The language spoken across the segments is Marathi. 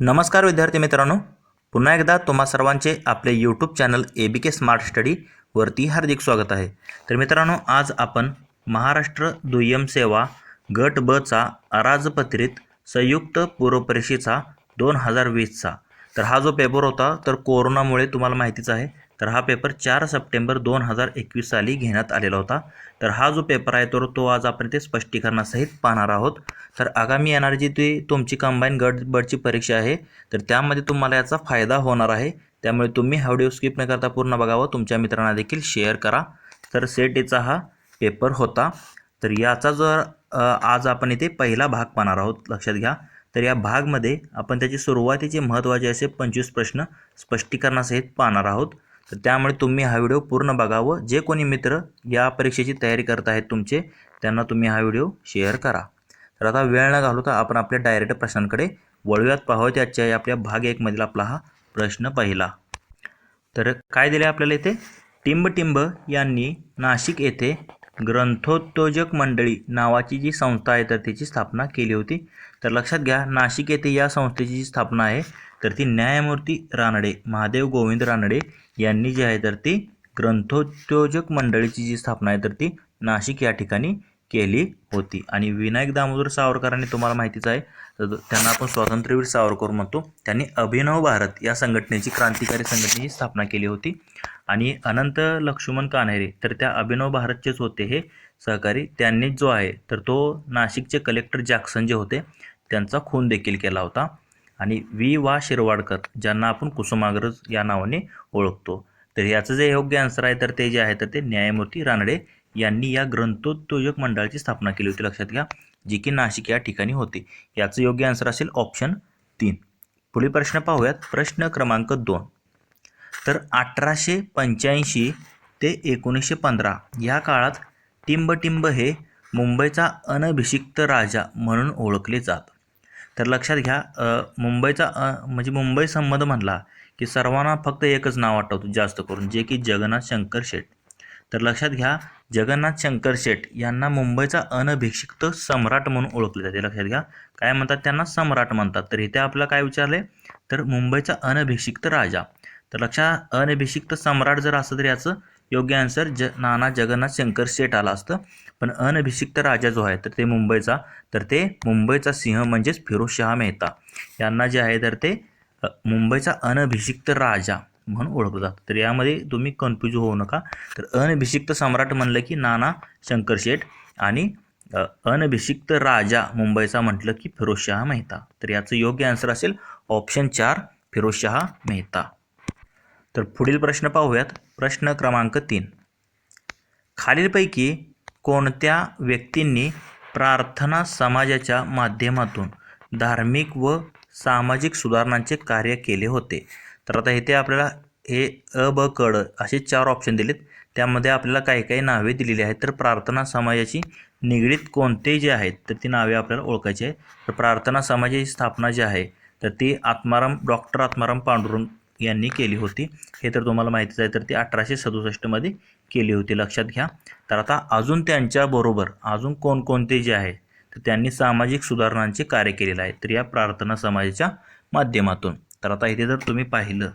नमस्कार विद्यार्थी मित्रांनो. पुन्हा एकदा तुम्हा सर्वांचे आपले YouTube channel A B K smart स्टडीवरती हार्दिक स्वागत आहे. तर मित्रांनो आज आपण महाराष्ट्र दुय्यम सेवा गट ब चा अराजपत्रित संयुक्त पूर्वपरीक्षेचा दोन हजार वीसचा तर हा जो पेपर होता तर कोरोनामुळे तुम्हाला माहितीच आहे तर हा पेपर चार सप्टेंबर दोन हजार एकवीस साली घेण्यात आलेला होता. तर हा जो पेपर आहे तर तो आज आपण ते स्पष्टीकरणासहित पाहणार आहोत. तर आगामी येणारी जी ती तुमची कंबाईन गट बडची परीक्षा आहे तर त्यामध्ये तुम्हाला याचा फायदा होणार आहे. त्यामुळे तुम्ही हा व्हिडिओ स्किप न करता पूर्ण बघावं. तुमच्या मित्रांना देखील शेअर करा. तर सेटीचा हा पेपर होता. तर याचा जर आज आपण इथे पहिला भाग पाहणार आहोत लक्षात घ्या. तर या भागमध्ये आपण त्याचे सुरुवातीचे महत्त्वाचे असे पंचवीस प्रश्न स्पष्टीकरणासहित पाहणार आहोत. तर त्यामुळे तुम्ही हा व्हिडिओ पूर्ण बघावं. जे कोणी मित्र या परीक्षेची तयारी करत आहेत तुमचे त्यांना तुम्ही हा व्हिडिओ शेअर करा. तर आता वेळ न घालवता आपण आपल्या डायरेक्ट प्रश्नांकडे वळूयात. पाहूयात याच्या आपल्या भाग एकमधील आपला हा प्रश्न पहिला. तर काय दिले आपल्याला इथे? टिंब टिंब यांनी नाशिक येथे ग्रंथोत्तेजक मंडळी नावाची जी संस्था आहे तर तिची स्थापना केली होती. तर लक्षात घ्या नाशिक येथे या संस्थेची जी स्थापना आहे तर ती न्यायमूर्ती रानडे महादेव गोविंद रानडे यांनी जी आहे तर ती ग्रंथोद्योजक मंडळीची जी स्थापना आहे तर ती नाशिक या ठिकाणी केली होती. आणि विनायक दामोदर सावरकरांनी तुम्हाला माहितीच आहे तर त्यांना आपण स्वातंत्र्यवीर सावरकर म्हणतो. त्यांनी अभिनव भारत या संघटनेची क्रांतिकारी संघटनेची स्थापना केली होती. आणि अनंत लक्ष्मण कान्हेरे तर त्या अभिनव भारतचेच होते हे सहकारी. त्यांनीच जो आहे तर तो नाशिकचे कलेक्टर जॅक्सन जे होते त्यांचा खून देखील केला होता. आणि वी वा शिरवाडकर ज्यांना आपण कुसुमाग्रज या नावाने ओळखतो. तर याचं जे योग्य आन्सर आहे तर ते जे आहे तर ते न्यायमूर्ती रानडे यांनी या ग्रंथोत्तेजक मंडळाची स्थापना केली होती. लक्षात घ्या जी की नाशिक या ठिकाणी होती. याचं योग्य आन्सर असेल ऑप्शन तीन. पुढील प्रश्न पाहूयात. प्रश्न क्रमांक दोन. तर अठराशे पंच्याऐंशी ते एकोणीसशे पंधरा या काळात टिंबटिंब हे मुंबईचा अनभिषिक्त राजा म्हणून ओळखले जात. तर लक्षात घ्या मुंबईचा म्हणजे मुंबई संबंध म्हणला की सर्वांना फक्त एकच नाव आठवतं जास्त करून जे की जगन्नाथ शंकर शेठ. तर लक्षात घ्या जगन्नाथ शंकर शेठ यांना मुंबईचा अनभिषिक्त सम्राट म्हणून ओळखले जाते. लक्षात घ्या काय म्हणतात त्यांना? सम्राट म्हणतात. तर इथे आपल्याला काय विचारले? तर मुंबईचा अनभिषिक्त राजा. तर लक्षात अनभिषिक्त सम्राट जर असं तर याचं योग्य आन्सर ज नाना जगन्नाथ शंकर शेठ आला असतं. पण अनभिषिक्त राजा जो आहे तर ते मुंबईचा तर ते मुंबईचा सिंह म्हणजेच फिरोजशहा मेहता. यांना जे आहे तर ते मुंबईचा अनभिषिक्त राजा म्हणून ओळखलं जातं. तर यामध्ये तुम्ही कन्फ्यूज होऊ नका. तर अनभिषिक्त सम्राट म्हणलं की नाना शंकर शेठ आणि अनभिषिक्त राजा मुंबईचा म्हटलं की फिरोजशहा मेहता. तर याचं योग्य आन्सर असेल ऑप्शन चार फिरोजशहा मेहता. तर पुढील प्रश्न पाहूयात. प्रश्न क्रमांक तीन. खालीलपैकी कोणत्या व्यक्तींनी प्रार्थना समाजाच्या माध्यमातून धार्मिक व सामाजिक सुधारणांचे कार्य केले होते? तर आता इथे आपल्याला हे अ ब कड असे चार ऑप्शन दिलेत. त्यामध्ये आपल्याला काही काही नावे दिलेली आहेत. तर प्रार्थना समाजाची निगडीत कोणते जे आहेत तर ती नावे आपल्याला ओळखायची आहे तर प्रार्थना समाजाची स्थापना जी आहे तर ती आत्माराम डॉक्टर आत्माराम पांडुरंग यांनी केली होती. हे तर तुम्हाला माहितीच आहे तर ती अठराशे सदुसष्टमध्ये केली होती. लक्षात घ्या. तर आता अजून त्यांच्याबरोबर अजून कोणकोणते जे आहे तर त्यांनी सामाजिक सुधारणांचे कार्य केलेलं आहे. तर या प्रार्थना समाजाच्या माध्यमातून. तर आता इथे जर तुम्ही पाहिलं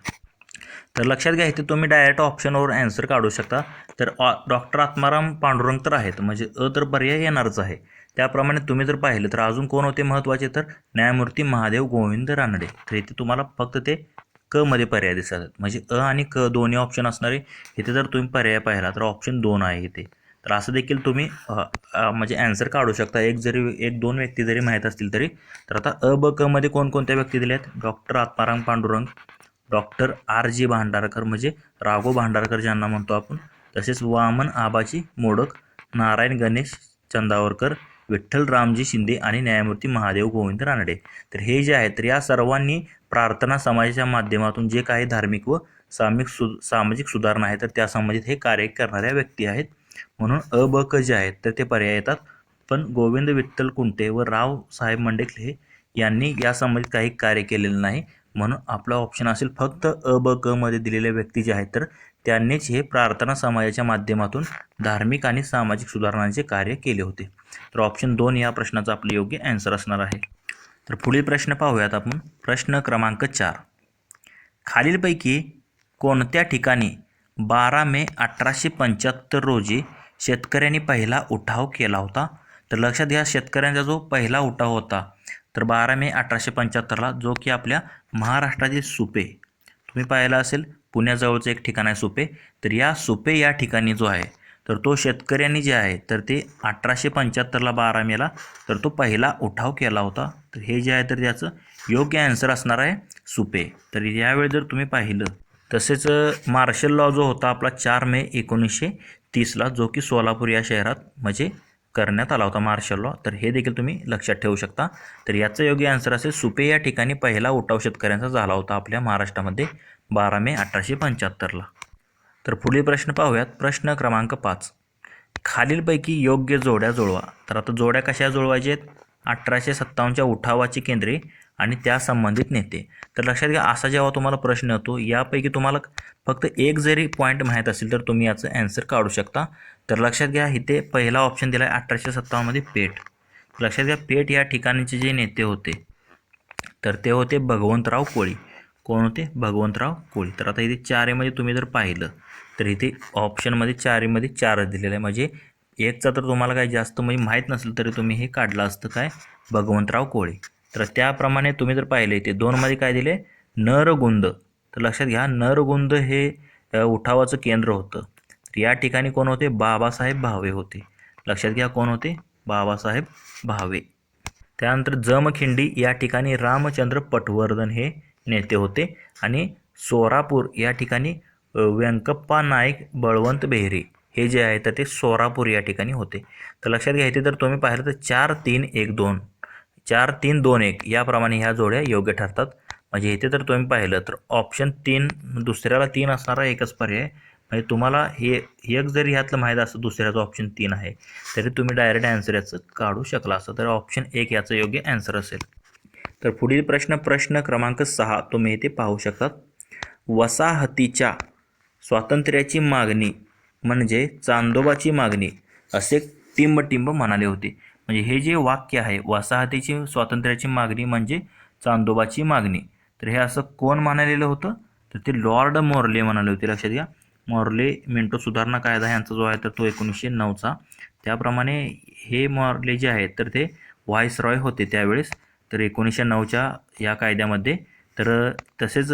तर लक्षात घ्या इथे तुम्ही डायरेक्ट ऑप्शनवर ॲन्सर काढू शकता. तर डॉक्टर आत्माराम पांडुरंग तर आहेत म्हणजे अ तर पर्याय येणारच आहे. त्याप्रमाणे तुम्ही जर पाहिलं तर अजून कोण होते महत्त्वाचे तर न्यायमूर्ती महादेव गोविंद रानडे. तर इथे तुम्हाला फक्त ते क मध्ये पर्याय दिसतात. म्हणजे अ आणि क दोन्ही ऑप्शन असणारे इथे जर तुम्ही पर्याय पाहिला तर ऑप्शन दोन आहे इथे. तर असं देखील तुम्ही म्हणजे ॲन्सर काढू शकता. एक जरी एक दोन व्यक्ती जरी माहीत असतील तरी. तर आता अ ब क मध्ये कोणकोणत्या व्यक्ती दिल्या आहेत doctor Atmaram Pandurang doctor R G Bhandarkar म्हणजे राघो भांडारकर ज्यांना म्हणतो आपण. तसेच वामन आबाजी मोडक नारायण गणेश चंदावरकर विठ्ठल रामजी शिंदे आणि न्यायमूर्ती महादेव गोविंद रानडे. तर हे जे आहेत तर या सर्वांनी प्रार्थना समाजाच्या माध्यमातून जे काही धार्मिक व सामिक सु सामाजिक सुधारणा आहे तर त्या संबंधित हे कार्य करणाऱ्या व्यक्ती आहेत. म्हणून अ ब क जे आहेत तर ते पर्याय येतात. पण गोविंद विठ्ठल कुंटे व राव साहेब मंडेकले हे यांनी यासंबंधित काही कार्य केलेलं नाही. म्हणून आपला ऑप्शन असेल फक्त अ ब क मध्ये दिलेले व्यक्ती जे आहेत तर त्यांनीच हे प्रार्थना समाजाच्या माध्यमातून धार्मिक आणि सामाजिक सुधारणांचे कार्य केले होते. तर ऑप्शन दोन या प्रश्नाचा आपले योग्य ॲन्सर असणार आहे. तर पुढील प्रश्न पाहूयात आपण. प्रश्न क्रमांक चार. खालीलपैकी कोणत्या ठिकाणी बारा मे अठराशे पंच्याहत्तर रोजी शेतकऱ्यांनी पहिला उठाव केला होता? तर लक्षात घ्या शेतकऱ्यांचा जो पहिला उठाव होता तर बारा मे अठराशे पंच्याहत्तरला जो की आपल्या महाराष्ट्रातील सुपे तुम्ही पाहिला असेल पुण्याजवळचं एक ठिकाण आहे सुपे. तर या सुपे या ठिकाणी जो आहे तर तो शेतकऱ्यांनी जे आहे तर ते अठराशे पंच्याहत्तरला बारा मेला तर तो पहिला उठाव केला होता. तर हे जे आहे तर त्याचं योग्य ॲन्सर असणार आहे सुपे. तर यावेळी जर तुम्ही पाहिलं तसेच मार्शल लॉ जो होता आपला चार मे एकोणीसशे तीसला जो की सोलापूर या शहरात म्हणजे करण्यात आला होता मार्शल लॉ तर हे देखील तुम्ही लक्षात ठेवू शकता. तर याचं योग्य आन्सर असेल सुपे या ठिकाणी पहिला उठाव शेतकऱ्यांचा झाला होता आपल्या महाराष्ट्रामध्ये बारा मे अठराशे पंच्याहत्तरला. तर पुढील प्रश्न पाहूयात. प्रश्न क्रमांक पाच. खालीलपैकी योग्य जोड्या जुळवा. तर आता जोड्या कशा जुळवायच्या आहेत? अठराशे सत्तावन्नच्या उठावाची केंद्रे आणि त्या संबंधित नेते. तर लक्षात घ्या असा जेव्हा तुम्हाला प्रश्न येतो यापैकी तुम्हाला फक्त एक जरी पॉईंट माहीत असेल तर तुम्ही याचं ॲन्सर काढू शकता. तर लक्षात घ्या इथे पहिला ऑप्शन दिला आहे अठराशे सत्तावन्नमध्ये पेठ. लक्षात घ्या पेठ या ठिकाणीचे जे नेते होते तर ते होते भगवंतराव कोळी. कोण होते? भगवंतराव कोळी. तर आता इथे चारेमध्ये तुम्ही जर पाहिलं तर इथे ऑप्शनमध्ये चारीमध्ये चारच दिलेलं आहे. म्हणजे एकचा तर तुम्हाला काही जास्त म्हणजे माहीत नसेल तरी तुम्ही हे काढलं असतं काय? भगवंतराव कोळी. तर त्याप्रमाणे तुम्ही जर पाहिले इथे दोनमध्ये काय दिले? नरगुंद. तर लक्षात घ्या नरगुंद हे उठावाचं केंद्र होतं. तर या ठिकाणी कोण होते? बाबासाहेब भावे होते. लक्षात घ्या कोण होते? बाबासाहेब भावे. त्यानंतर जमखिंडी या ठिकाणी रामचंद्र पटवर्धन हे नेते होते आणि सोरापूर या ठिकाणी व्यंकप्पा नाईक बळवंत बेहरे हे जे आहे तर ते सोरापूर या ठिकाणी होते. तर लक्षात घ्या तर तुम्ही पाहिलं तर चार तीन एक दोन चार तीन दोन एक याप्रमाणे ह्या जोड्या योग्य ठरतात. म्हणजे इथे तर तुम्ही पाहिलं तर ऑप्शन तीन दुसऱ्याला तीन असणारा एकच पर्याय म्हणजे तुम्हाला हे एक जरी ह्यातलं माहीत असतं दुसऱ्याचं ऑप्शन तीन आहे तरी तुम्ही डायरेक्ट ॲन्सर याचं काढू शकला असं तर ऑप्शन एक याचं योग्य ॲन्सर असेल. तर पुढील प्रश्न प्रश्न क्रमांक सहा तुम्ही इथे पाहू शकतात वसाहतीच्या स्वातंत्र्याची मागणी म्हणजे चांदोबाची मागणी असे टिंबटिंब म्हणाले होते. म्हणजे हे जे वाक्य आहे वसाहतीची स्वातंत्र्याची मागणी म्हणजे चांदोबाची मागणी. तर हे असं कोण म्हणालेलं होतं? तर ते लॉर्ड मोर्ले म्हणाले होते लक्षात घ्या. मोर्ले मिंटो सुधारणा कायदा यांचा जो आहे तर तो एकोणीसशे नऊचा. त्याप्रमाणे हे मोर्ले जे आहेत तर ते व्हाईस रॉय होते त्यावेळेस. तर एकोणीसशे नऊच्या या कायद्यामध्ये तर तसेच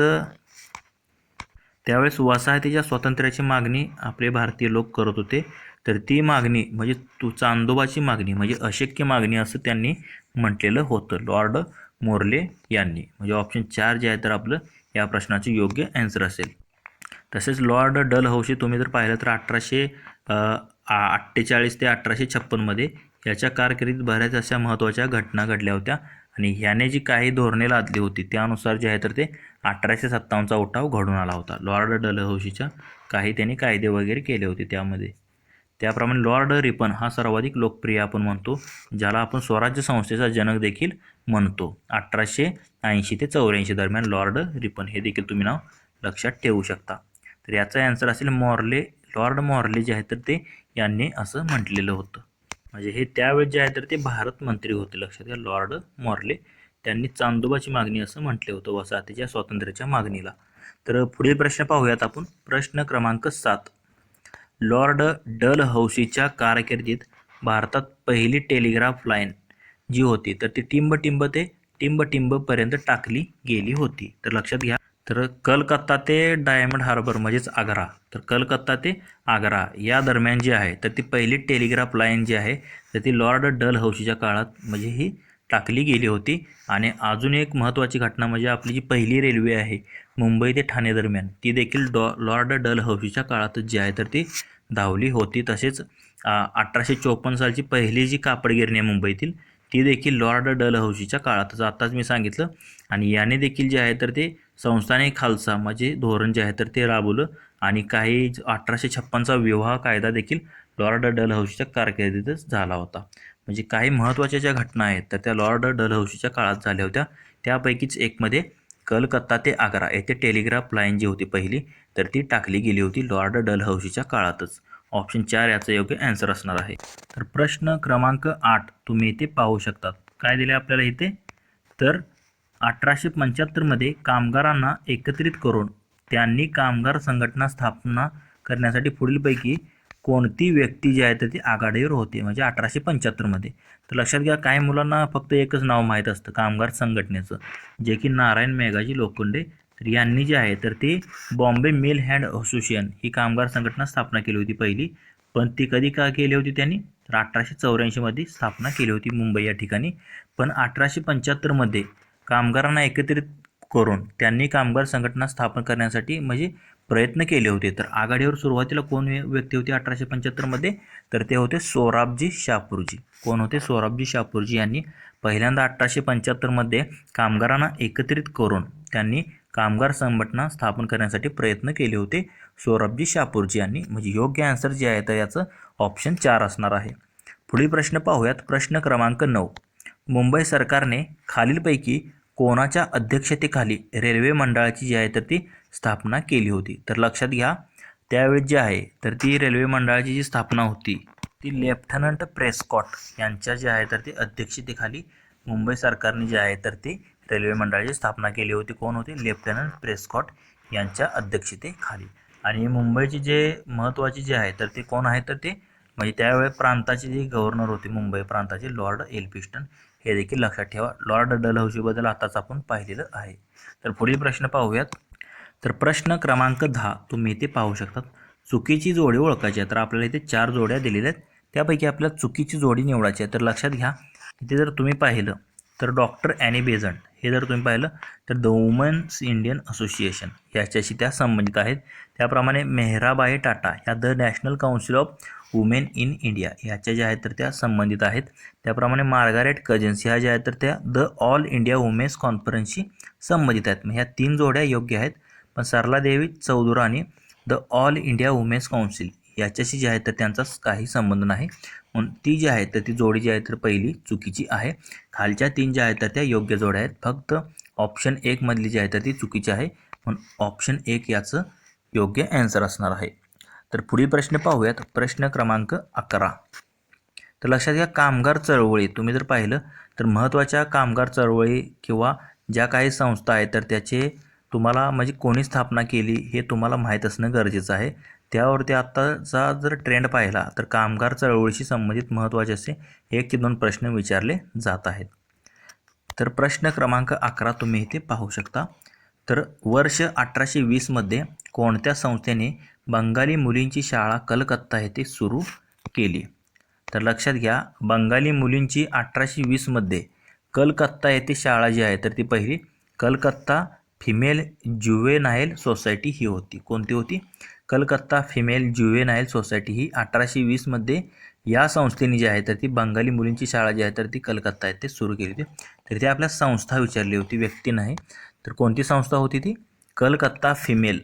त्यावेळेस वसाहतीच्या स्वातंत्र्याची मागणी आपले भारतीय लोक करत होते. तर ती मागणी म्हणजे तू चांदोबाची मागणी म्हणजे अशक्य मागणी असं त्यांनी म्हटलेलं होतं लॉर्ड मोर्ले यांनी. म्हणजे ऑप्शन चार जे आहे तर आपलं या प्रश्नाचे योग्य ॲन्सर असेल. तसेच लॉर्ड डल हौशी तुम्ही जर पाहिलं तर अठराशे अठ्ठेचाळीस ते अठराशे छप्पनमध्ये याच्या कारकिर्दीत बऱ्याच अशा महत्त्वाच्या घटना घडल्या होत्या. आणि ह्याने जी काही धोरणे लादली होती त्यानुसार जे आहे तर ते अठराशे सत्तावन्नचा उठाव घडून आला होता. लॉर्ड डलहौशीच्या काही त्यांनी कायदे वगैरे केले होते त्यामध्ये. त्याप्रमाणे लॉर्ड रिपन हा सर्वाधिक लोकप्रिय आपण म्हणतो ज्याला आपण स्वराज्य संस्थेचा जनक देखील म्हणतो. अठराशे ऐंशी ते चौऱ्याऐंशी दरम्यान लॉर्ड रिपन हे देखील तुम्ही नाव लक्षात ठेवू शकता. तर याचा ॲन्सर असेल मॉर्ले लॉर्ड मॉर्ले जे आहे तर ते यांनी असं म्हटलेलं होतं. म्हणजे हे त्यावेळेस जे आहे तर ते भारत मंत्री होते लक्षात घ्या. लॉर्ड मॉर्ले त्यांनी चांदोबाची मागणी असं म्हटले होतं वसाहतीच्या स्वातंत्र्याच्या मागणीला. तर पुढील प्रश्न पाहूयात आपण. प्रश्न क्रमांक सात. लॉर्ड डल हौशीच्या कारकिर्दीत भारतात पहिली टेलिग्राफ लाईन जी होती तर ती टिंब टिंब ते टिंब टिंबपर्यंत टाकली गेली होती. तर लक्षात घ्या. तर कलकत्ता ते डायमंड हार्बर म्हणजेच आग्रा. तर कलकत्ता ते आग्रा या दरम्यान जी आहे तर ती पहिली टेलिग्राफ लाईन जी आहे तर ती लॉर्ड डल हौशीच्या काळात म्हणजे ही टाकली गेली होती. आणि अजून एक महत्त्वाची घटना म्हणजे आपली जी पहिली रेल्वे आहे मुंबई ते ठाणे दरम्यान ती देखील डॉ लॉर्ड डल हौशीच्या काळातच जी आहे तर ती धावली होती. तसेच अठराशे चोपन्न सालची पहिली जी कापडगिरणी आहे मुंबईतील ती देखील लॉर्ड डल हौशीच्या काळातच. आत्ताच मी सांगितलं. आणि याने देखील जे आहे तर ते संस्थाने खालसा. म्हणजे धोरण जे आहे तर ते राबवलं. आणि काही अठराशे छप्पनचा विवाह कायदा देखील लॉर्ड डलहौशीच्या कारकिर्दीतच झाला होता. म्हणजे काही महत्त्वाच्या ज्या घटना आहेत तर त्या लॉर्ड डलहौशीच्या काळात झाल्या होत्या. त्यापैकीच एकमध्ये कलकत्ता ते आग्रा येथे टेलिग्राफ लाईन जी होती पहिली तर ती टाकली गेली होती लॉर्ड डलहौशीच्या काळातच. ऑप्शन चार याचं योग्य ॲन्सर असणार आहे. तर प्रश्न क्रमांक आठ तुम्ही इथे पाहू शकतात. काय दिले आपल्याला इथे? तर अठराशे पंच्याहत्तरमध्ये कामगारांना एकत्रित करून त्यांनी कामगार संघटना स्थापना करण्यासाठी पुढीलपैकी कोणती व्यक्ती जी आहे तर ती आघाडीवर होती म्हणजे अठराशे पंच्याहत्तरमध्ये तर लक्षात घ्या काही मुलांना फक्त एकच नाव माहीत असतं कामगार संघटनेचं जे की नारायण मेघाजी लोखंडे. तर यांनी जे आहे तर ते बॉम्बे मिल हँड असोसिएशन ही कामगार संघटना स्थापना केली होती पहिली. पण ती कधी का केली होती त्यांनी? तर अठराशे चौऱ्याऐंशीमध्ये स्थापना केली होती मुंबई या ठिकाणी. पण अठराशे पंच्याहत्तरमध्ये कामगारांना एकत्रित करून त्यांनी कामगार संघटना स्थापन करण्यासाठी म्हणजे प्रयत्न केले होते. तर आघाडीवर सुरुवातीला कोण व्यक्ती होती? अठराशे पंच्याहत्तरमध्ये तर ते होते सोराबजी शापूरजी. कोण होते? सोराबजी शापूरजी यांनी पहिल्यांदा अठराशे पंच्याहत्तरमध्ये कामगारांना एकत्रित करून त्यांनी कामगार संघटना स्थापन करण्यासाठी प्रयत्न केले होते. सोराबजी शापूरजी यांनी. म्हणजे योग्य आन्सर जे आहे तर याचं ऑप्शन चार असणार आहे. पुढील प्रश्न पाहूयात. प्रश्न क्रमांक नऊ. मुंबई सरकारने खालीलपैकी कोणाच्या अध्यक्षतेखाली रेल्वे मंडळाची जी आहे तर ती स्थापना केली होती. तर लक्षात घ्या त्यावेळेस जी आहे तर ती रेल्वे मंडळाची जी स्थापना होती ती लेफ्टनंट प्रेस्कॉट यांच्या जे आहे तर ती अध्यक्षतेखाली मुंबई सरकारने जे आहे तर ती रेल्वे मंडळाची स्थापना केली होती. कोण होती? लेफ्टनंट प्रेस्कॉट यांच्या अध्यक्षतेखाली. आणि मुंबईचे जे महत्त्वाचे जे आहे तर ते कोण आहे? तर ते म्हणजे त्यावेळी प्रांताचे जे गव्हर्नर होते मुंबई प्रांताचे लॉर्ड एल्फिस्टन हे देखील लक्षात ठेवा. लॉर्ड डलहौशीबद्दल आताच आपण पाहिलेलं आहे. तर पुढील प्रश्न पाहूयात. तर प्रश्न क्रमांक दहा तुम्ही इथे पाहू शकतात. चुकीची जोडी ओळखायची आहे. तर आपल्याला इथे चार जोड्या दिलेल्या आहेत. त्यापैकी आपल्याला चुकीची जोडी निवडायची आहे. तर लक्षात घ्या. इथे जर तुम्ही पाहिलं तर डॉक्टर ॲनी बेझंट हे जर तुम्ही पाहिलं तर द वुमन्स इंडियन असोसिएशन याच्याशी त्या संबंधित आहेत. त्याप्रमाणे मेहराबाई टाटा ह्या the national council of women in India याच्या ज्या आहेत तर त्या संबंधित आहेत. त्याप्रमाणे मार्गारेट कजन्स ह्या ज्या आहेत तर त्या द ऑल इंडिया वुमेन्स कॉन्फरन्सशी संबंधित आहेत. मग ह्या तीन जोड्या योग्य आहेत. पण Sarala Devi Chaudhurani the all India women's council याच्याशी जे आहे तर त्यांचा काही संबंध नाही. म्हणून ती जी आहे तर ती जोडी जी आहे तर पहिली चुकीची आहे. खालच्या तीन ज्या आहेत तर त्या योग्य जोड्या आहेत. फक्त ऑप्शन एकमधली जी आहे तर ती चुकीची आहे. म्हणून ऑप्शन एक याचं योग्य ॲन्सर असणार आहे. तर पुढील प्रश्न पाहूयात. प्रश्न क्रमांक अकरा. तर लक्षात घ्या कामगार चळवळी. तुम्ही जर पाहिलं तर महत्त्वाच्या कामगार चळवळी किंवा ज्या काही संस्था आहेत तर त्याचे तुम्हाला म्हणजे कोणी स्थापना केली हे तुम्हाला माहीत असणं गरजेचं आहे. त्यावरती आत्ताचा जर ट्रेंड पाहिला तर कामगार चळवळीशी संबंधित महत्त्वाचे असे एक की दोन प्रश्न विचारले जात आहेत. तर प्रश्न क्रमांक अकरा तुम्ही इथे पाहू शकता. तर वर्ष अठराशे वीसमध्ये कोणत्या संस्थेने बंगाली मुलींची शाळा कलकत्ता येथे सुरू केली. तर लक्षात घ्या बंगाली मुलींची अठराशे वीसमध्ये कलकत्ता येथे शाळा जी आहे तर ती पहिली कलकत्ता फिमेल ज्युवेनाईल सोसायटी ही होती. कोणती होती? कलकत्ता फिमेल ज्युवेनाईल सोसायटी ही अठराशे वीसमध्ये या संस्थेने जी आहे तर ती बंगाली मुलींची शाळा जी आहे तर ती कलकत्ता येथे सुरू केली होती. तर ती आपल्या संस्था विचारली होती व्यक्ती नाही. तर कोणती संस्था होती ती? कलकत्ता फिमेल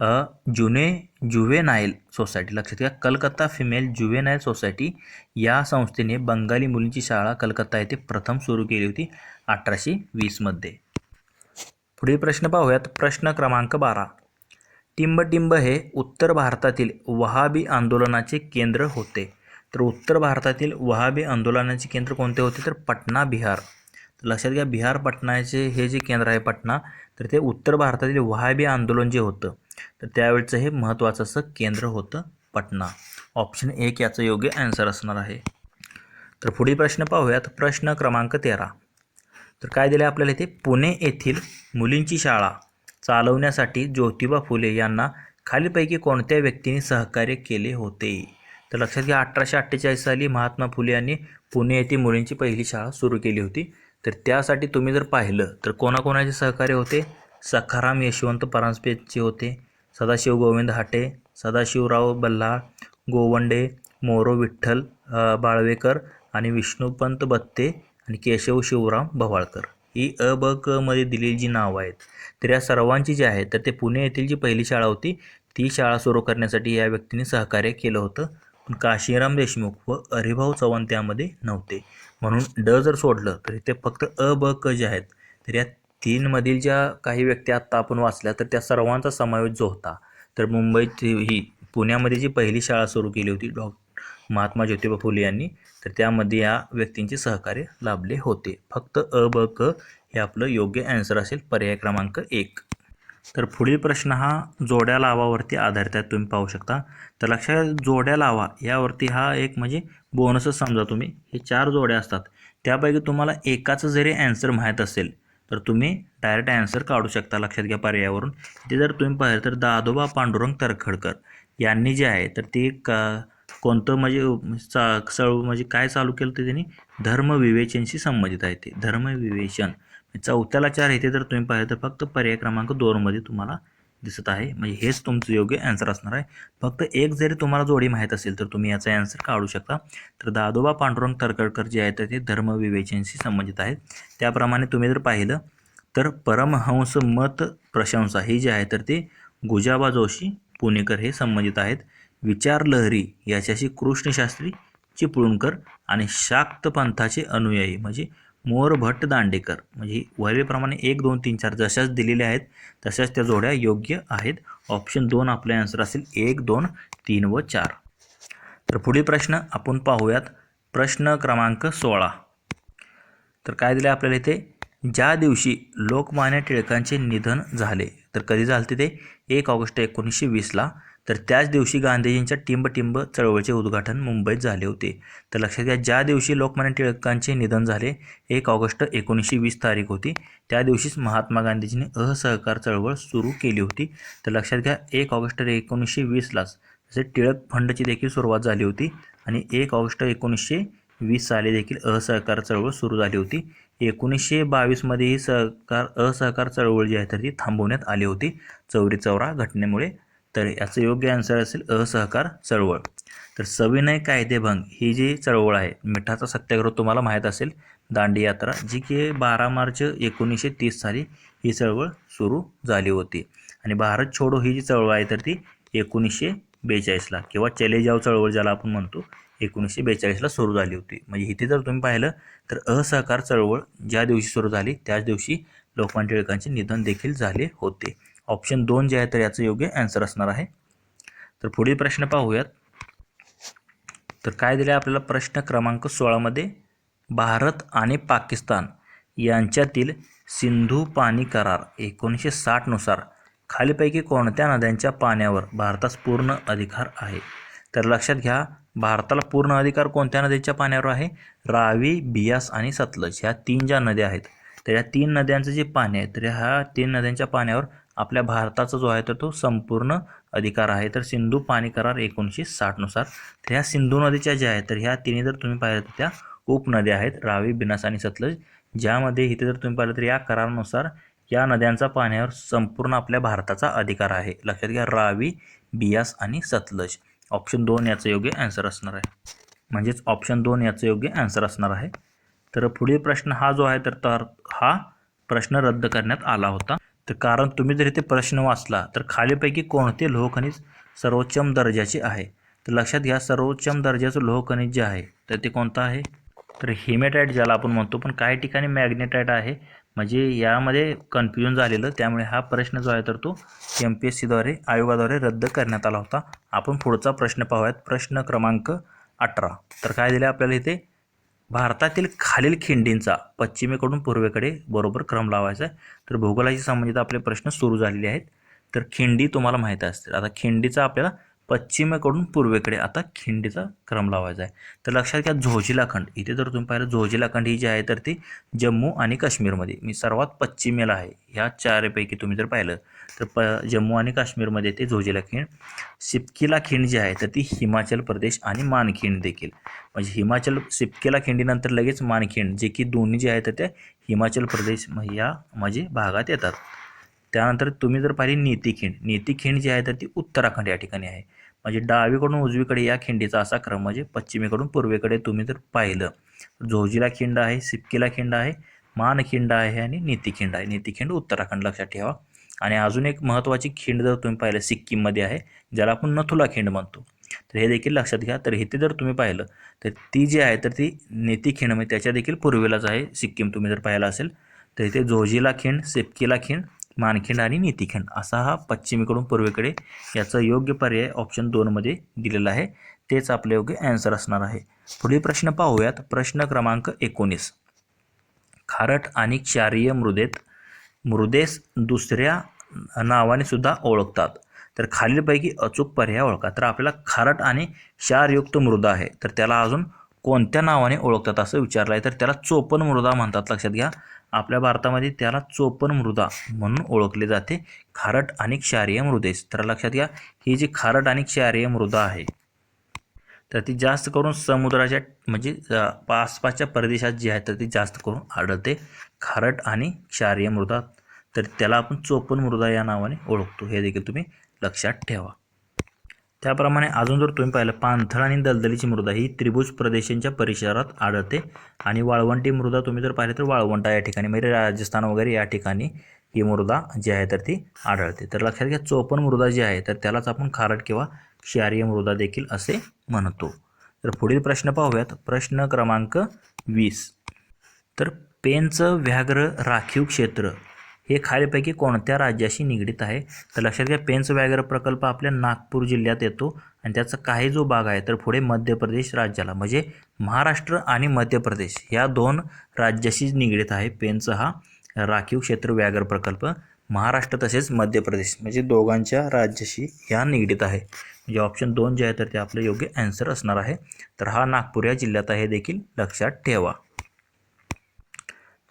जुने जुवेनाईल सोसायटी. लक्षात घ्या कलकत्ता फिमेल जुवेनाईल सोसायटी या संस्थेने बंगाली मुलींची शाळा कलकत्ता येथे प्रथम सुरू केली होती अठराशे वीसमध्ये पुढील प्रश्न पाहूयात. प्रश्न क्रमांक बारा. टिंबटिंब हे उत्तर भारतातील वहाबी आंदोलनाचे केंद्र होते. तर उत्तर भारतातील वहाबी आंदोलनाचे केंद्र कोणते होते? तर पटना बिहार. तर लक्षात घ्या बिहार पटनाचे हे जे केंद्र आहे पटना तर ते उत्तर भारतातील वहाबी आंदोलन जे होतं तर त्यावेळचं हे महत्त्वाचं असं केंद्र होतं पटना. ऑप्शन एक याचं योग्य ॲन्सर असणार आहे. तर पुढील प्रश्न पाहूयात. प्रश्न क्रमांक तेरा. तर काय दिलं आपल्याला इथे? पुणे येथील मुलींची शाळा चालवण्यासाठी ज्योतिबा फुले यांना खालीपैकी कोणत्या व्यक्तीने सहकार्य केले होते? तर लक्षात घ्या अठराशे अठ्ठेचाळीस साली महात्मा फुले यांनी पुणे येथे मुलींची पहिली शाळा सुरू केली होती. तर त्यासाठी तुम्ही जर पाहिलं तर कोणाकोणाचे सहकार्य होते? सखाराम यशवंत परांजपेचे होते. सदाशिव गोविंद हाटे सदाशिवराव बल्लाळ गोवंडे मोरो विठ्ठल बाळवेकर आणि विष्णुपंत बत्ते आणि केशव शिवराम भवाळकर ही अ ब क मध्ये दिलेली जी नावं आहेत. तर या सर्वांची जी आहे तर ते पुणे येथील जी पहिली शाळा होती ती शाळा सुरू करण्यासाठी या व्यक्तीने सहकार्य केलं होतं. पण काशीराम देशमुख व हरिभाऊ चव्हाण त्यामध्ये नव्हते. म्हणून ड जर सोडलं तर इथे फक्त अ ब क जे आहेत तर या तीनमधील ज्या काही व्यक्ती आत्ता आपण वाचल्या तर त्या सर्वांचा समावेश जो होता तर मुंबईत ही पुण्यामध्ये जी पहिली शाळा सुरू केली होती डॉ. महात्मा ज्योतिबा फुले यांनी तर त्यामध्ये या व्यक्तींचे सहकार्य लाभले होते. फक्त अ ब क हे आपलं योग्य ॲन्सर असेल पर्याय क्रमांक एक. तर पुढील प्रश्न हा जोड्या लावावरती आधारित आहे तुम्ही पाहू शकता. तर लक्षात जोड्या लावा यावरती हा एक म्हणजे बोनसच समजा तुम्ही. हे चार जोड्या असतात. त्यापैकी तुम्हाला एकाचं जरी ॲन्सर माहीत असेल तर तुम्ही डायरेक्ट ॲन्सर काढू शकता. लक्षात घ्या पर्यायावरून. ते जर तुम्ही पाहिलं तर दादोबा पांडुरंग तरखडकर यांनी जे आहे तर ते का कोणतं म्हणजे चा चळ म्हणजे काय चालू केलं तर त्यांनी? धर्मविवेचनशी संबंधित आहे ते. धर्मविवेचन. चौथ्याला चार येते तर तुम्ही पाहिलं तर फक्त पर्याय क्रमांक दोनमध्ये तुम्हाला दिसत आहे. म्हणजे हेच तुमचं योग्य ॲन्सर असणार आहे. फक्त एक जरी तुम्हाला जोडी माहीत असेल तर तुम्ही याचा ॲन्सर काढू शकता. तर दादोबा पांडुरंग तरकडकर जे आहेत तर ते धर्मविवेचनशी संबंधित आहेत. त्याप्रमाणे तुम्ही जर पाहिलं तर परमहंस मत प्रशंसा ही जी आहे तर ते गुजाबा जोशी पुणेकर हे संबंधित आहेत. विचार लहरी याच्याशी कृष्णशास्त्री चिपळूणकर आणि शाक्त पंथाचे अनुयायी म्हणजे मोर भट्ट दांडेकर. म्हणजे वरीलप्रमाणे एक दोन तीन चार जशाच दिलेल्या आहेत तशाच त्या जोड्या योग्य आहेत. ऑप्शन दोन आपले आन्सर असेल एक दोन तीन व चार. तर पुढील प्रश्न आपण पाहूयात. प्रश्न क्रमांक सोळा. तर काय दिलं आपल्याला इथे? ज्या दिवशी लोकमान्य टिळकांचे निधन झाले तर कधी झाले ते? एक ऑगस्ट एकोणीसशे वीसला तर त्याच दिवशी गांधीजींच्या टिंब चळवळीचे उद्घाटन मुंबईत झाले होते. तर लक्षात घ्या ज्या दिवशी लोकमान्य टिळकांचे निधन झाले एक ऑगस्ट एकोणीसशे वीस तारीख होती त्या दिवशीच महात्मा गांधीजींनी असहकार चळवळ सुरू केली होती. तर लक्षात घ्या एक ऑगस्ट एकोणीसशे वीसलाच तसे टिळक फंडची देखील सुरुवात झाली होती आणि एक ऑगस्ट एकोणीसशे वीस साली देखील असहकार चळवळ सुरू झाली होती. एकोणीसशे बावीसमध्ये ही सहकार असहकार चळवळ जी आहे तर ती थांबवण्यात आली होती. चौरी चौरा घटनेमुळे तर याचं योग्य आन्सर असेल असहकार चळवळ. तर सविनय कायदेभंग ही जी चळवळ आहे मिठाचा सत्याग्रह तुम्हाला माहीत असेल दांडी यात्रा जी की बारा मार्च एकोणीसशे तीस साली ही चळवळ सुरू झाली होती. आणि भारत छोडो ही जी चळवळ आहे तर ती एकोणीसशे बेचाळीसला किंवा चले जाव चळवळ ज्याला आपण म्हणतो एकोणीसशे बेचाळीसला सुरू झाली होती. म्हणजे इथे जर तुम्ही पाहिलं तर असहकार चळवळ ज्या दिवशी सुरू झाली त्याच दिवशी लोकमान्य टिळकांचे निधन देखील झाले होते. ऑप्शन दोन जे आहे तर याचं योग्य ॲन्सर असणार आहे. तर पुढील प्रश्न पाहूयात. तर काय दिले आपल्याला प्रश्न क्रमांक सोळामध्ये भारत आणि पाकिस्तान यांच्यातील सिंधू पाणी करार एकोणीसशे साठनुसार खालीपैकी कोणत्या नद्यांच्या पाण्यावर भारतास पूर्ण अधिकार आहे? तर लक्षात घ्या भारताला पूर्ण अधिकार कोणत्या नदीच्या पाण्यावर आहे? रावी बियास आणि सतलज ह्या तीन ज्या नद्या आहेत तर या तीन नद्यांचं जे पाणी आहे तर ह्या तीन नद्यांच्या पाण्यावर आपल्या भारताचा जो आहे तर तो संपूर्ण अधिकार आहे. तर सिंधू पाणी करार एकोणीसशे साठनुसार तर ह्या सिंधू नदीच्या ज्या आहेत तर ह्या तिन्ही जर तुम्ही पाहिलं तर त्या उपनद्या आहेत रावी बिनास आणि सतलज. ज्यामध्ये इथे जर तुम्ही पाहिलं तर या करारानुसार या नद्यांचा पाण्यावर संपूर्ण आपल्या भारताचा अधिकार आहे. लक्षात घ्या रावी बियास आणि सतलज. ऑप्शन दोन याचं योग्य ॲन्सर असणार आहे. म्हणजेच ऑप्शन दोन याचं योग्य ॲन्सर असणार आहे. तर पुढील प्रश्न हा जो आहे तर तर हा प्रश्न रद्द करण्यात आला होता. तर कारण तुम्ही जर इथे प्रश्न वाचला तर खालीपैकी कोणते लोहखनिज सर्वोच्चम दर्जाचे आहे? तर लक्षात घ्या सर्वोच्चम दर्जाचं लोहखनिज जे आहे तर ते कोणतं आहे? तर हिमेटाईट ज्याला आपण म्हणतो पण काही ठिकाणी मॅग्नेटाईट आहे. म्हणजे यामध्ये कन्फ्युजन झालेलं त्यामुळे हा प्रश्न जो आहे तर तो एम पी एस सीद्वारे आयोगाद्वारे रद्द करण्यात आला होता. आपण पुढचा प्रश्न पाहूयात. प्रश्न क्रमांक अठरा. तर काय दिले आपल्याला इथे? भारतातील खालील खिंडींचा पश्चिमेकडून पूर्वेकडे बरोबर क्रम लावायचा आहे. तर भूगोलाशी संबंधित आपले प्रश्न सुरू झालेले आहेत. तर खिंडी तुम्हाला माहीत असतील. आता खिंडीचा आपल्याला पश्चिमेकडून पूर्वेकडे आता खिंडीचा क्रम लावायचा आहे. तर लक्षात घ्या झोजिला खंड. इथे जर तुम्ही पाहिलं झोजिला खंड ही जी आहे तर ती जम्मू आणि काश्मीरमध्ये. मी सर्वात पश्चिमेला आहे. ह्या चारपैकी तुम्ही जर पाहिलं तर प जम्मू आणि काश्मीरमध्ये ते झोजिला खिंड सिपकीला खिंड जी आहे तर ती हिमाचल प्रदेश आणि मानखिंड देखील. म्हणजे हिमाचल सिपकिला खिंडीनंतर लगेच मानखिंड जे की दोन्ही जे आहे तर त्या हिमाचल प्रदेश म- या म्हणजे भागात येतात. त्यानंतर तुम्ही जर पाहिली नीतीखिंड. नीतीखिंड जी आहे तर ती उत्तराखंड या ठिकाणी आहे. म्हणजे डावीकडून उजवीकडे या खिंडीचा असा क्रम म्हणजे पश्चिमेकडून पूर्वेकडे तुम्ही जर पाहिलं झोजीला खिंड आहे सिपकीला खिंड आहे मानखिंड आहे आणि नीतीखिंड आहे. नीतीखिंड उत्तराखंड लक्षात ठेवा. आणि अजून एक महत्त्वाची खिंड जर तुम्ही पाहिलं सिक्कीममध्ये आहे ज्याला आपण नथुला खिंड म्हणतो. तर हे देखील लक्षात घ्या. तर इथे जर तुम्ही पाहिलं तर ती जी आहे तर ती नीतीखिंड म्हणजे त्याच्या देखील पूर्वेलाच आहे. सिक्कीम तुम्ही जर पाहिलं असेल तर इथे झोजीला खिंड सिपकीला खिंड मानखिंड आणि नीतिखंड. असा हा पश्चिमेकडून पूर्वेकडे याचा योग्य पर्याय ऑप्शन दोनमध्ये दिलेला आहे. तेच आपले योग्य ॲन्सर असणार आहे. पुढील प्रश्न पाहूयात. प्रश्न क्रमांक एकोणीस. खारट आणि क्षारीय मृदेत मृदेस दुसऱ्या नावाने सुद्धा ओळखतात. तर खालीलपैकी अचूक पर्याय ओळखा. तर आपल्याला खारट आणि क्षारयुक्त मृदा आहे. तर त्याला अजून कोणत्या नावाने ओळखतात असं विचारलं आहे तर त्याला चोपन मृदा म्हणतात. लक्षात घ्या. आपल्या भारतामध्ये त्याला चोपन मृदा म्हणून ओळखले जाते. खारट आणि क्षारीय मृदेस तर लक्षात घ्या ही जी खारट आणि क्षारीय मृदा आहे तर ती जास्त करून समुद्राच्या म्हणजे आसपासच्या प्रदेशात जी आहे तर ती जास्त करून आढळते. खारट आणि क्षारीय मृदा. तर त्याला आपण चोपन मृदा या नावाने ओळखतो. हे देखील तुम्ही लक्षात ठेवा. त्याप्रमाणे अजून जर तुम्ही पाहिलं पाणथळ आणि दलदलीची मृदा ही त्रिभुज प्रदेशांच्या परिसरात आढळते. आणि वाळवंटी मृदा तुम्ही जर पाहिलं तर वाळवंटा या ठिकाणी म्हणजे राजस्थान वगैरे या ठिकाणी ही मृदा जी आहे तर ती आढळते. तर लक्षात घ्या चोपन मृदा जी आहे तर त्यालाच आपण खारट किंवा क्षारीय मृदा देखील असे म्हणतो. तर पुढील प्रश्न पाहूयात. प्रश्न क्रमांक वीस. तर पेनचं व्याघ्र राखीव क्षेत्र हे खालीपैकी कोणत्या राज्याशी निगडीत आहे? तर लक्षात घ्या पेंच व्याघ्र प्रकल्प आपल्या नागपूर जिल्ह्यात येतो आणि त्याचा काही जो भाग आहे तर पुढे मध्य प्रदेश राज्याला म्हणजे महाराष्ट्र आणि मध्य प्रदेश या दोन राज्याशी निगडीत आहे पेंच हा राखीव क्षेत्र व्याघ्र प्रकल्प. महाराष्ट्र तसेच मध्य प्रदेश म्हणजे दोघांच्या राज्याशी ह्या निगडीत आहे. म्हणजे ऑप्शन दोन जे आहे तर ते आपलं योग्य ॲन्सर असणार आहे. तर हा नागपूर या जिल्ह्यात आहे देखील लक्षात ठेवा.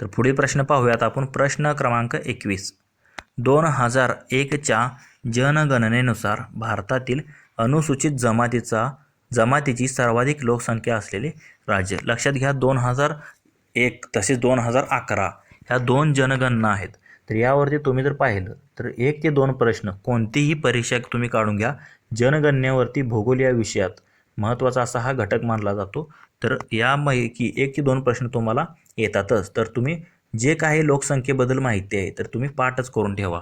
तर पुढील प्रश्न पाहूयात आपण प्रश्न क्रमांक एकवीस. दोन हजार एकच्या जनगणनेनुसार भारतातील अनुसूचित जमातीचा जमातीची सर्वाधिक लोकसंख्या असलेले राज्य. लक्षात घ्या दोन हजार एक तसेच दोन हजार अकरा ह्या दोन जनगणना आहेत. तर यावरती तुम्ही जर पाहिलं तर एक ते दोन प्रश्न कोणतीही परीक्षा तुम्ही काढून घ्या. जनगणनेवरती भूगोल या विषयात महत्त्वाचा असा हा घटक मानला जातो. तर यापैकी एक की दोन प्रश्न तुम्हाला येतातच. तर तुम्ही जे काही लोकसंख्येबद्दल माहिती आहे तर तुम्ही पाठच करून ठेवा.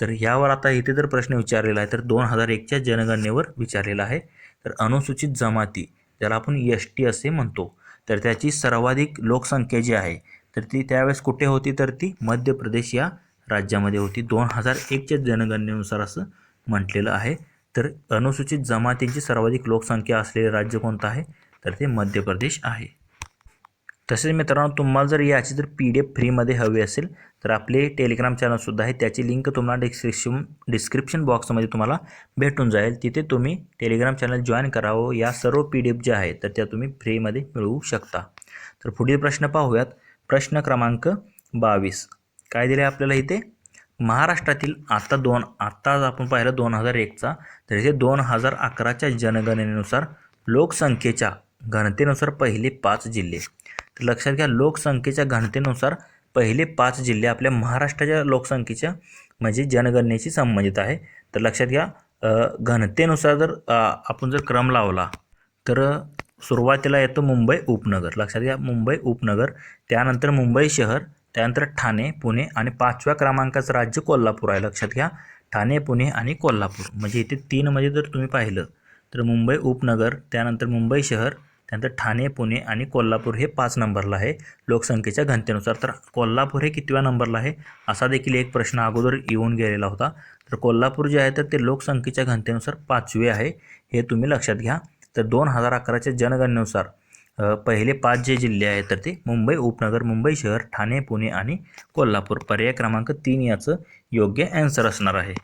तर यावर आता इथे जर प्रश्न विचारलेला आहे तर दोन हजार एकच्या जनगणनेवर विचारलेला आहे. तर अनुसूचित जमाती ज्याला आपण एस टी असे म्हणतो तर त्याची सर्वाधिक लोकसंख्या जी आहे तर ती त्यावेळेस कुठे होती? तर ती मध्य प्रदेश या राज्यामध्ये होती. दोन हजार एकच्या जनगणनेनुसार असं म्हटलेलं आहे. तर अनुसूचित जमातींची सर्वाधिक लोकसंख्या असलेले राज्य कोणतं आहे? तर ते मध्य प्रदेश आहे. तसेच मित्रांनो तुम्हाला जर याची जर पी डी एफ फ्रीमध्ये हवी असेल तर आपले टेलिग्राम चॅनलसुद्धा आहे. त्याची लिंक तुम्हाला डिस्क्रिप्शन डिस्क्रिप्शन बॉक्समध्ये तुम्हाला भेटून जाईल. तिथे तुम्ही टेलिग्राम चॅनल जॉईन करावं. या सर्व पी डी एफ ज्या आहेत तर त्या तुम्ही फ्रीमध्ये मिळवू शकता. तर पुढील प्रश्न पाहूयात. प्रश्न क्रमांक बावीस. काय दिले आपल्याला इथे? महाराष्ट्रातील आता दोन आत्ता आपण पाहिलं दोन हजार एकचा तर इथे दोन हजार अकराच्या जनगणनेनुसार लोकसंख्येच्या घनतेनुसार पहिले पाच जिल्हे. तर लक्षात घ्या लोकसंख्येच्या घनतेनुसार पहिले पाच जिल्हे आपल्या महाराष्ट्राच्या लोकसंख्येच्या म्हणजे जनगणनेशी संबंधित आहे. तर लक्षात घ्या घनतेनुसार जर आपण जर क्रम लावला तर सुरुवातीला येतो मुंबई उपनगर. लक्षात घ्या मुंबई उपनगर त्यानंतर मुंबई शहर त्यानंतर ठाणे पुणे आणि पाचव्या क्रमांकाचं राज्य कोल्हापूर आहे. लक्षात घ्या ठाणे पुणे आणि कोल्हापूर. म्हणजे इथे तीनमध्ये जर तुम्ही पाहिलं तर मुंबई उपनगर त्यानंतर मुंबई शहर त्यानंतर ठाणे पुणे आणि कोल्हापूर हे पाच नंबरला आहे. लोकसंख्येच्या घनतेनुसार तर कोल्हापूर हे कितव्या नंबरला आहे? असा देखील एक प्रश्न अगोदर येऊन गेलेला होता. तर कोल्हापूर जे आहे तर ते लोकसंख्येच्या घनतेनुसार पाचवे आहे. हे तुम्ही लक्षात घ्या. तर दोन हजार अकराच्या जनगणनेनुसार पहिले पाच जे जिल्हे आहेत तर ते मुंबई उपनगर मुंबई शहर ठाणे पुणे आणि कोल्हापूर. पर्याय क्रमांक तीन याचं योग्य ॲन्सर असणार आहे.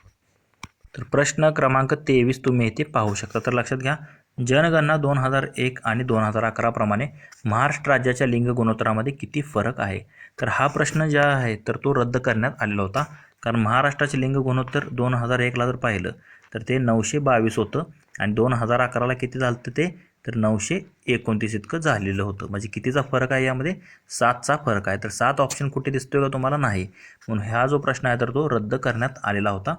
तर प्रश्न क्रमांक तेवीस तुम्ही इथे पाहू शकता. तर लक्षात घ्या. जनगणना दोन हजार एक आणि दोन हजार अकराप्रमाणे महाराष्ट्र राज्याच्या लिंग गुणोत्तरामध्ये किती फरक आहे? तर हा प्रश्न ज्या आहे तर तो रद्द करण्यात आलेला होता. कारण महाराष्ट्राचे लिंग गुणोत्तर दोन हजार एकला जर पाहिलं तर ते नऊशे बावीस होतं आणि दोन हजार अकराला किती झालं होतं ते? तर नऊशे एकोणतीस इतकं झालेलं होतं. म्हणजे कितीचा फरक आहे यामध्ये? सातचा फरक आहे. तर सात ऑप्शन कुठे दिसतोय का तुम्हाला? नाही. म्हणून हा जो प्रश्न आहे तर तो रद्द करण्यात आलेला होता.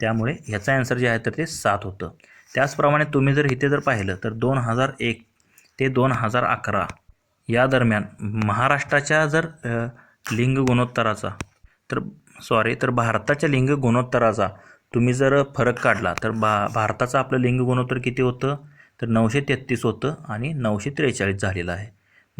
त्यामुळे ह्याचा ॲन्सर जे आहे तर ते सात होतं. त्याचप्रमाणे तुम्ही जर इथे जर पाहिलं तर दोन हजार एक ते दोन हजार अकरा या दरम्यान महाराष्ट्राच्या जर लिंग गुणोत्तराचा तर सॉरी तर भारताच्या लिंग गुणोत्तराचा तुम्ही जर फरक काढला तर भा भारताचं आपलं लिंग गुणोत्तर किती होतं? तर नऊशे तेहतीस होतं आणि नऊशे त्रेचाळीस झालेलं आहे.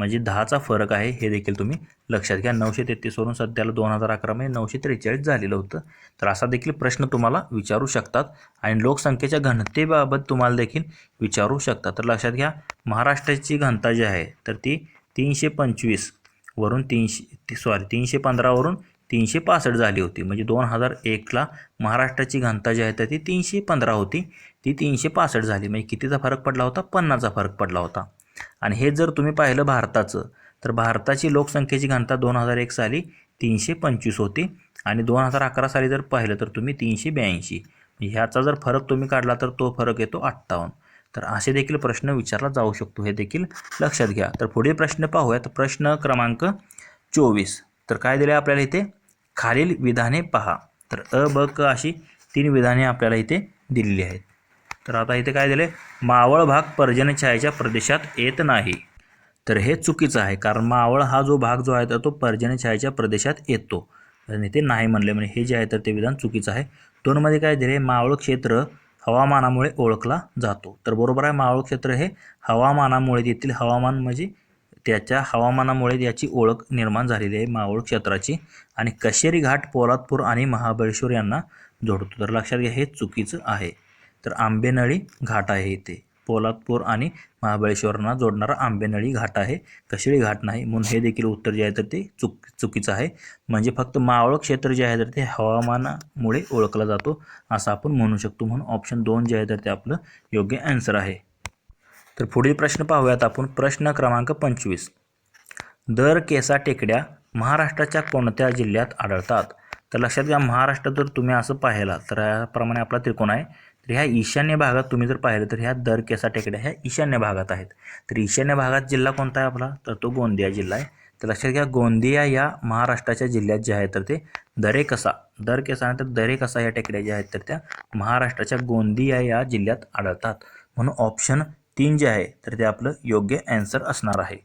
म्हणजे दहाचा फरक आहे हे देखील तुम्ही लक्षात घ्या. नऊशे तेहतीसवरून सध्याला दोन हजार अकरामध्ये नऊशे त्रेचाळीस झालेलं होतं. तर असा देखील प्रश्न तुम्हाला विचारू शकतात आणि लोकसंख्येच्या घनतेबाबत तुम्हाला देखील विचारू शकतात. तर लक्षात घ्या महाराष्ट्राची घनता जी आहे तर ती तीनशे पंचवीस वरून तीनशे सॉरी तीनशे पंधरावरून तीनशे पासष्ट झाली होती. म्हणजे दोन हजार एकला महाराष्ट्राची घनता जी आहे तर ती तीनशे पंधरा होती. ती तीनशे पासष्ट झाली. म्हणजे कितीचा फरक पडला होता? पन्नासचा फरक पडला होता. आणि हे जर तुम्ही पाहिलं भारताचं तर भारताची लोकसंख्येची घनता दोन हजार एक साली तीनशे पंचवीस होती. आणि दोन हजार अकरा साली जर पाहिलं तर तुम्ही तीनशे ब्याऐंशी. म्हणजे ह्याचा जर फरक तुम्ही काढला तर तो फरक येतो अठ्ठावन्न. तर असे देखील प्रश्न विचारला जाऊ शकतो हे देखील लक्षात घ्या. तर पुढील प्रश्न पाहूयात. प्रश्न क्रमांक चोवीस. तर काय दिलं आहे आपल्याला इथे? खालील विधाने पहा. तर अ ब क अशी तीन विधाने आपल्याला इथे दिलेली आहेत. तर आता इथे काय दिलं आहे मावळ भाग पर्जन्यछायेच्या प्रदेशात येत नाही. तर हे चुकीचं आहे कारण मावळ हा जो भाग जो आहे तर तो पर्जन्यछायेच्या प्रदेशात येतो. आणि ते नाही म्हणले म्हणजे हे जे आहे तर ते विधान चुकीचं आहे. दोनमध्ये काय दिले मावळ क्षेत्र हवामानामुळे ओळखला जातो. तर बरोबर आहे मावळ क्षेत्र हे हवामानामुळे येथील हवामान म्हणजे त्याच्या हवामानामुळे याची ओळख निर्माण झालेली आहे मावळ क्षेत्राची. आणि कशेरी घाट पोलादपूर आणि महाबळेश्वर यांना जोडतो. तर लक्षात घ्या हे चुकीचं आहे. तर आंबेनळी घाट आहे इथे. पोलादपूर आणि महाबळेश्वरांना जोडणारा आंबेनळी घाट आहे. कशेळी घाट नाही म्हणून हे देखील उत्तर जे आहे तर ते चुक चुकीचं आहे. म्हणजे फक्त मावळ क्षेत्र जे आहे तर ते हवामानामुळे ओळखला जातो असं आपण म्हणू शकतो म्हणून ऑप्शन दोन जे आहे तर ते आपलं योग्य ॲन्सर आहे. तर पुढील प्रश्न पाहूयात आपण. प्रश्न क्रमांक पंचवीस. दर केसा टेकड्या महाराष्ट्राच्या कोणत्या जिल्ह्यात आढळतात? तर लक्षात घ्या महाराष्ट्र जर तुम्ही असं पाहिला तर याप्रमाणे आपला त्रिकोण आहे. तर ह्या ईशान्य भागात तुम्ही जर पाहिलं तर ह्या दर केसा टेकड्या ह्या ईशान्य भागात आहेत. तर ईशान्य भागात जिल्हा कोणता आहे आपला? तर तो गोंदिया जिल्हा आहे. तर लक्षात घ्या गोंदिया या महाराष्ट्राच्या जिल्ह्यात जे आहे तर ते दरेकसा दर केसा तर दरेकसा या टेकड्या ज्या आहेत तर त्या महाराष्ट्राच्या गोंदिया या जिल्ह्यात आढळतात. म्हणून ऑप्शन तीन जे आहे तर ते आपलं योग्य ॲन्सर असणार आहे.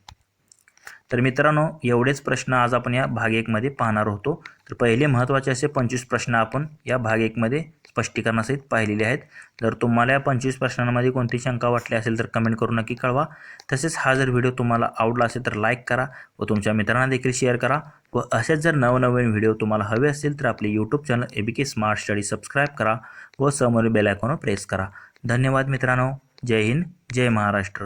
तर मित्रांनो एवढेच प्रश्न आज आपण या भाग एकमध्ये पाहणार होतो. तर पहिले महत्त्वाचे असे पंचवीस प्रश्न आपण या भाग एकमध्ये स्पष्टीकरणासहित पाहिलेले आहेत. जर तुम्हाला या पंचवीस प्रश्नांमध्ये कोणती शंका वाटली असेल तर कमेंट करून नक्की कळवा. तसेच हा जर व्हिडिओ तुम्हाला आवडला असेल तर लाईक करा व तुमच्या मित्रांना देखील शेअर करा व असेच जर नवनवीन व्हिडिओ तुम्हाला हवे असतील तर आपले YouTube channel A B K smart study subscribe करा व समोर बेल प्रेस करा. धन्यवाद मित्रांनो. जय हिंद. जय महाराष्ट्र.